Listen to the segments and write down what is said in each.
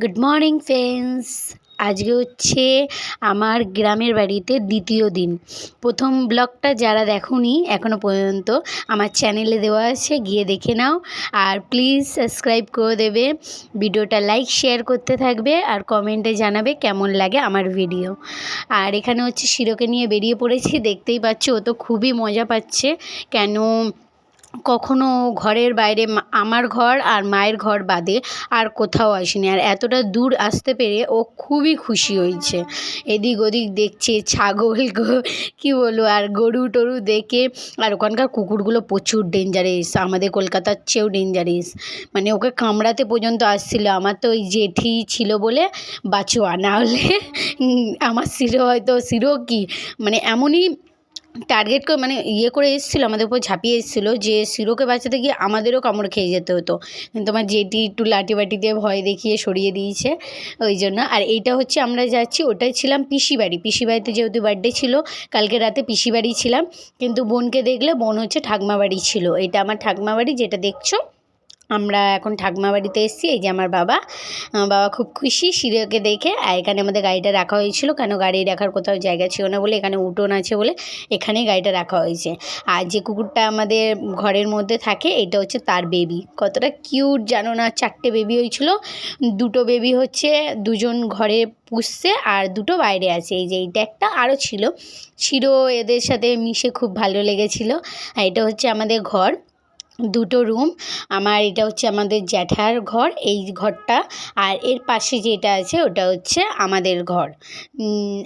Good morning friends আজকে হচ্ছে আমার গ্রামের বাড়িতে দ্বিতীয় দিন। প্রথম ব্লগটা যারা দেখোনি এখনও পর্যন্ত আমার চ্যানেলে দেওয়া আছে, গিয়ে দেখে নাও। আর প্লিজ সাবস্ক্রাইব করে দেবে। ভিডিওটা লাইক শেয়ার করতে থাকবে আর কমেন্টে জানাবে কেমন লাগে আমার ভিডিও আর এখানে হচ্ছে শিরোকে নিয়ে বেরিয়ে পড়েছি, দেখতেই পাচ্ছি ও তো খুবই মজা পাচ্ছে। কেন কখনো ঘরের বাইরে আমার ঘর আর মায়ের ঘর বাদে আর কোথাও আসেনি। আর এতটা দূর আসতে পেরে ও খুবই খুশি হয়েছে। এদিক ওদিক দেখছে ছাগল কী বলব? আর গরু টরু দেখে, আর ওখানকার কুকুরগুলো প্রচুর ডেঞ্জারাস আমাদের কলকাতার চেয়েও ডেঞ্জারাস মানে ওকে কামড়াতে পর্যন্ত আসছিল। আমার তো ওই জেঠি ছিল বলে বাঁচোয়া। না হলে আমার শিরো হয়তো শিরো কি? মানে এমনই টার্গেট করে মানে ইয়ে করে এসেছিল, আমাদের উপর ঝাঁপিয়ে এসেছিল যে শিরোকে বাঁচাতে গিয়ে আমাদেরও কামড় খেয়ে যেতে হতো। তোমার জেঠি একটু লাঠি বাটি দিয়ে ভয় দেখিয়ে সরিয়ে দিয়েছে, ওই জন্য। আর এইটা হচ্ছে আমরা যাচ্ছি, ওটাই ছিলাম পিসি বাড়ি। পিসি বাড়িতে যেহেতু বার্থডে ছিল, কালকে রাতে পিসি বাড়ি ছিলাম। কিন্তু বোনকে দেখলে বোন হচ্ছে ঠাকমা বাড়ি ছিল। এটা আমার ঠাকমা বাড়ি যেটা দেখছ। আমরা এখন ঠাকমা বাড়িতে এসেছি, এই যে আমার বাবা। বাবা খুব খুশি শিরোকে দেখে, আর এখানে আমাদের গাড়িটা রাখা হয়েছিল, কেন গাড়ি রাখার কোথাও জায়গা ছিল না বলে, এখানে উঠোন আছে বলে এখানেই গাড়িটা রাখা হয়েছে। আর যে কুকুরটা আমাদের ঘরের মধ্যে থাকে, এটা হচ্ছে তার বেবি কতটা কিউট জানো না, চারটে বেবি হয়েছিল। দুটো বেবি হচ্ছে, দুজন ঘরে পুষছে, আর দুটো বাইরে আছে। এই যে এইটা একটা আরও ছিল। শিরো এদের সাথে মিশে খুব ভালো লেগেছিলো। আর এটা হচ্ছে আমাদের ঘর। দুটো রুম। আমার এটা হচ্ছে আমাদের জ্যাঠার ঘর, এই ঘরটা। আর এর পাশে যেটা আছে, ওটা হচ্ছে আমাদের ঘর।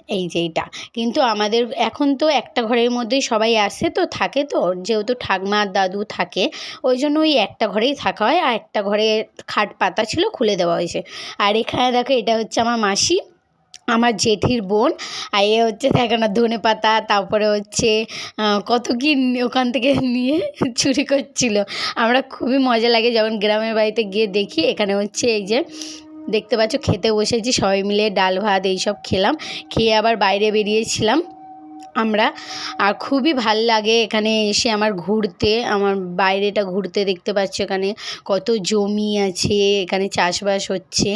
এই যে এটা। কিন্তু আমাদের এখন তো একটা ঘরের মধ্যেই সবাই আসে তো, থাকে তো। যেহেতু ঠাকমা দাদু থাকে, ওই জন্য ওই একটা ঘরেই থাকা হয়। আর একটা ঘরে খাট পাতা ছিল, খুলে দেওয়া হয়েছে। আর এখানে দেখো, এটা হচ্ছে আমার মাসি। আমার জেঠির বোন, আর এ হচ্ছে না ধনে পাতা, তারপরে হচ্ছে কত কি ওখান থেকে নিয়ে চুরি করছিল। আমরা খুবই মজা লাগে যখন গ্রামের বাড়িতে গিয়ে দেখি, এখানে হচ্ছে এই যে দেখতে পাচ্ছ খেতে বসেছি, সবাই মিলে ডাল ভাত এইসব খেলাম, খেয়ে আবার বাইরে বেরিয়েছিলাম। আমরা। আর খুবই ভালো লাগে এখানে এসে আমার ঘুরতে। আমার বাইরেটা ঘুরতে দেখতে পাচ্ছ এখানে কত জমি আছে, এখানে চাষবাস হচ্ছে।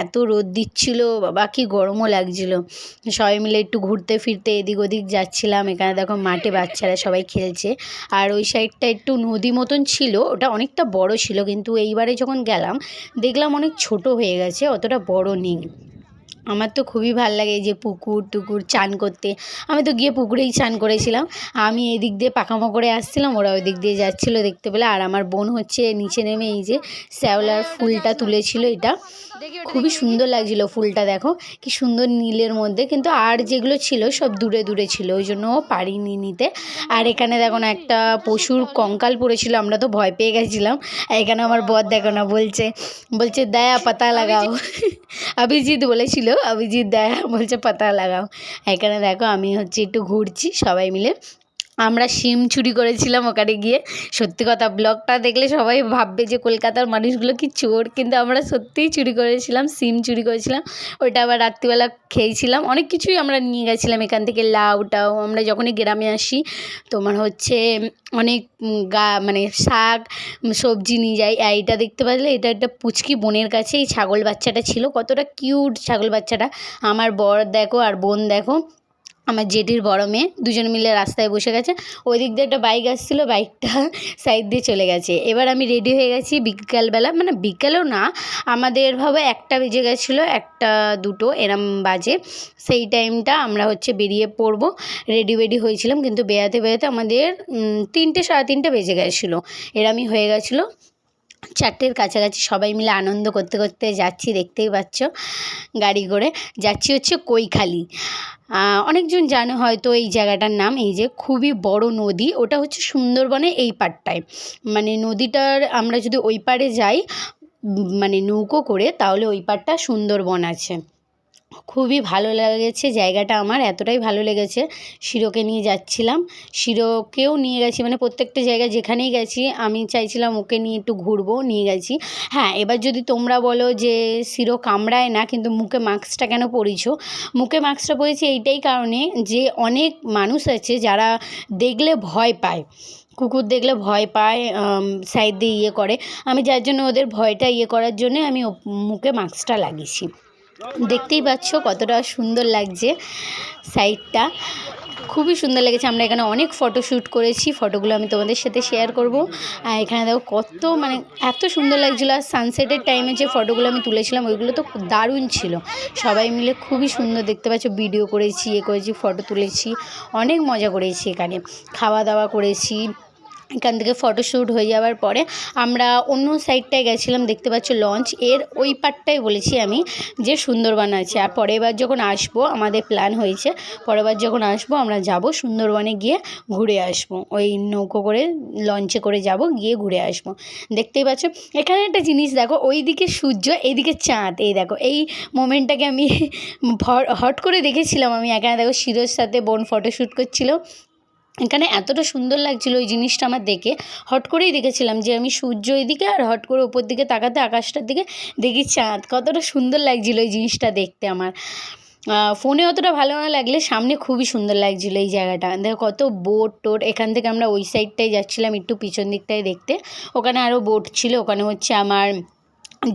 এত রোদ দিচ্ছিল, বাবা কি গরমও লাগছিল। সবাই মিলে একটু ঘুরতে ফিরতে এদিক ওদিক যাচ্ছিলাম। এখানে দেখো মাঠে বাচ্চারা সবাই খেলছে। আর ওই সাইডটা একটু নদী মতন ছিল, ওটা অনেকটা বড় ছিল। কিন্তু এইবারে যখন গেলাম, দেখলাম অনেক ছোট হয়ে গেছে, অতটা বড় নেই। আমার তো খুবই ভালো লাগে এই যে পুকুর টুকুর চান করতে। আমি তো গিয়ে পুকুরেই চান করেছিলাম। আমি এদিক দিয়ে পাকামো করে আসছিলাম, ওরা ওই দিক দিয়ে যাচ্ছিল দেখতে পেলে। আর আমার বোন হচ্ছে নিচে নেমে এই যে শ্যাওলার ফুলটা তুলেছিল এটা। খুবই সুন্দর লাগছিল ফুলটা, দেখো। কি সুন্দর নীলের মধ্যে। কিন্তু আর যেগুলো ছিল সব দূরে দূরে ছিল, ওই জন্য পারিনি নিতে। আর এখানে দেখো না, একটা পশুর কঙ্কাল পড়েছিল, আমরা তো ভয় পেয়ে গেছিলাম। এখানে আমার বর দেখো না, বলছে বলছে, দয়া পাতা লাগাও। অভিজিৎ বলেছিল, অভিজিৎ, দেখ, বলছে, পাতা লাগাও। এখানে দেখো, আমি হচ্ছে একটু ঘুরছি, সবাই মিলে। আমরা সিম চুরি করেছিলাম ওখানে গিয়ে। সত্যি কথা ব্লগটা দেখলে সবাই ভাববে যে কলকাতার মানুষগুলো কি চোর, কিন্তু আমরা সত্যিই চুরি করেছিলাম, সিম চুরি করেছিলাম। ওইটা আবার রাত্রিবেলা খেয়েছিলাম। অনেক কিছুই আমরা নিয়ে গেছিলাম এখান থেকে লাউ টাউ আমরা যখনই গ্রামে আসি, তোমার হচ্ছে অনেক গা মানে শাক সবজি নিয়ে যাই। এইটা দেখতে পারলে, এটা একটা পুচকি বোনের কাছে এই ছাগল বাচ্চাটা ছিল। কতটা কিউট ছাগল বাচ্চাটা। আমার বর দেখো আর বোন দেখো। আমার জেঠির বড় মেয়ে, দুজন মিলে রাস্তায় বসে গেছে। ওই দিক দিয়ে একটা বাইক আসছিল বাইকটা সাইড দিয়ে চলে গেছে। এবার আমি রেডি হয়ে গেছি বিকালবেলা। মানে বিকালেও না, আমাদের ভাবে একটা বেজে গেছিল, একটা, দুটো, এরম বাজে। সেই টাইমটা আমরা হচ্ছে বেরিয়ে পড়ব। রেডি বেডি হয়েছিলাম, কিন্তু বেড়াতে বেরাতে আমাদের তিনটে, সাড়ে তিনটে বেজে গেছিল। এরমই হয়ে গেছিল। চারটের কাছাকাছি সবাই মিলে আনন্দ করতে করতে যাচ্ছি, দেখতেই পাচ্ছ, গাড়ি করে। যাচ্ছি হচ্ছে কৈখালি। অনেকজন জানো হয়তো এই জায়গাটার নাম, এই যে খুবই বড় নদী, ওটা হচ্ছে সুন্দরবনে এই পাড়টায়। মানে নদীটার আমরা যদি ওই পাড়ে যাই মানে নৌকো করে, তাহলে ওই পাড়টা সুন্দরবন আছে। খুবই ভালো লেগেছে, জায়গাটা আমার এতটাই ভালো লেগেছে। শিরোকে নিয়ে যাচ্ছিলাম, শিরোকেও নিয়ে গেছি মানে প্রত্যেকটা জায়গায় যেখানেই গেছি, আমি চাইছিলাম ওকে নিয়ে একটু ঘুরবো, নিয়ে গেছি। হ্যাঁ এবার যদি তোমরা বলো যে শিরো কামড়ায় না, কিন্তু মুখে মাস্কটা কেন পরিছো? মুখে মাস্কটা পরেছি এইটাই কারণে যে অনেক মানুষ আছে যারা দেখলে ভয় পায়, কুকুর দেখলে ভয় পায় সাইড দিয়ে ইয়ে করে। আমি যার জন্য ওদের ভয়টা ইয়ে করার জন্যে আমি মুখে মাস্কটা লাগিয়েছি। দেখতেই পাচ্ছ কতটা সুন্দর লাগছে সাইডটা খুবই সুন্দর লেগেছে। আমরা এখানে অনেক ফটো শ্যুট করেছি। ফটোগুলো আমি তোমাদের সাথে শেয়ার করব। আর এখানে দেখো কত মানে এত সুন্দর লাগছিল। আর সানসেটের টাইমে যে ফটোগুলো আমি তুলেছিলাম, ওইগুলো তো দারুণ ছিল। সবাই মিলে খুবই সুন্দর দেখতে পাচ্ছ। ভিডিও করেছি, এ করেছি ফটো তুলেছি। অনেক মজা করেছি এখানে। খাওয়া দাওয়া করেছি। এখান থেকে ফটোশ্যুট হয়ে যাওয়ার পরে আমরা অন্য সাইডটায় গেছিলাম, দেখতে পাচ্ছ লঞ্চ এর ওই পার্টটাই বলেছি আমি যে সুন্দরবন আছে। আর পরের বার যখন আসব, আমাদের প্ল্যান হয়েছে, পরের বার যখন আসব, আমরা যাব সুন্দরবনে গিয়ে ঘুরে আসব। ওই নৌকো করে লঞ্চে করে যাব, গিয়ে ঘুরে আসব। দেখতেই পাচ্ছ, এখানে একটা জিনিস দেখো, ওইদিকে সূর্য, এইদিকে চাঁদ। এই দেখো, এই মোমেন্টটাকে আমি হট করে দেখেছিলাম আমি। এখানে দেখো শিরোর সাথে বোন ফটোশ্যুট করছিল। এখানে এতটা সুন্দর লাগছিল ওই জিনিসটা আমার দেখে। হট করেই দেখেছিলাম যে আমি সূর্য এদিকে আর হট করে ওপর দিকে তাকাতে আকাশটার দিকে দেখি চাঁদ। কতটা সুন্দর লাগছিল ওই জিনিসটা দেখতে আমার। ফোনে অতটা ভালো না লাগলে সামনে খুবই সুন্দর লাগছিল এই জায়গাটা। দেখো কত বোট টোট, এখান থেকে আমরা ওই সাইডটায় যাচ্ছিলাম একটু পিছন দিকটায় দেখতে। ওখানে আরও বোট ছিল, ওখানে হচ্ছে আমার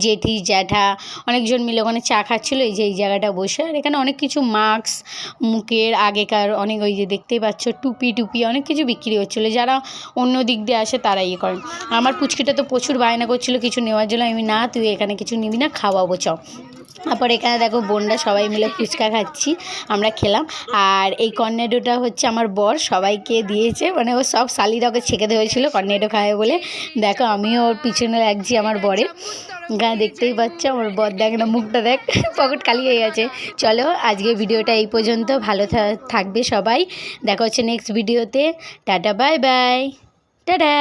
জেঠি, জ্যাঠা অনেকজন মিলে ওখানে চা খাচ্ছিলো, এই যে এই জায়গাটা বসে। আর এখানে অনেক কিছু মাস্ক, মুখের আগেকার অনেক ওই যে দেখতেই পাচ্ছ, টুপি টুপি অনেক কিছু বিক্রি হচ্ছিল। যারা অন্য দিক দিয়ে আসে তারা ইয়ে করেন। আমার পুচকিটা তো প্রচুর বায়না করছিল কিছু নেওয়ার জন্য। আমি না, তুই এখানে কিছু নিবি না, খাওয়াবো, চ। তারপর এখানে দেখো বোনরা সবাই মিলে ফুচকা খাচ্ছি, আমরা খেলাম। আর এই কর্নেডোটা হচ্ছে আমার বর, সবাইকে দিয়েছে। মানে ও সব শালিরা ওকে ছেঁকে ধরেছিল কর্নেডো খাবে বলে। দেখো আমিও ওর পিছনে লাগছি আমার বরে গায়ে দেখতেই পাচ্ছ আমার বর দেখ না, মুখটা দেখ, পকেট খালি হয়ে গেছে। চলো আজকে ভিডিওটা এই পর্যন্ত, ভালো থাকবে সবাই। দেখা হচ্ছে নেক্সট ভিডিওতে টাটা বাই বাই টাটা।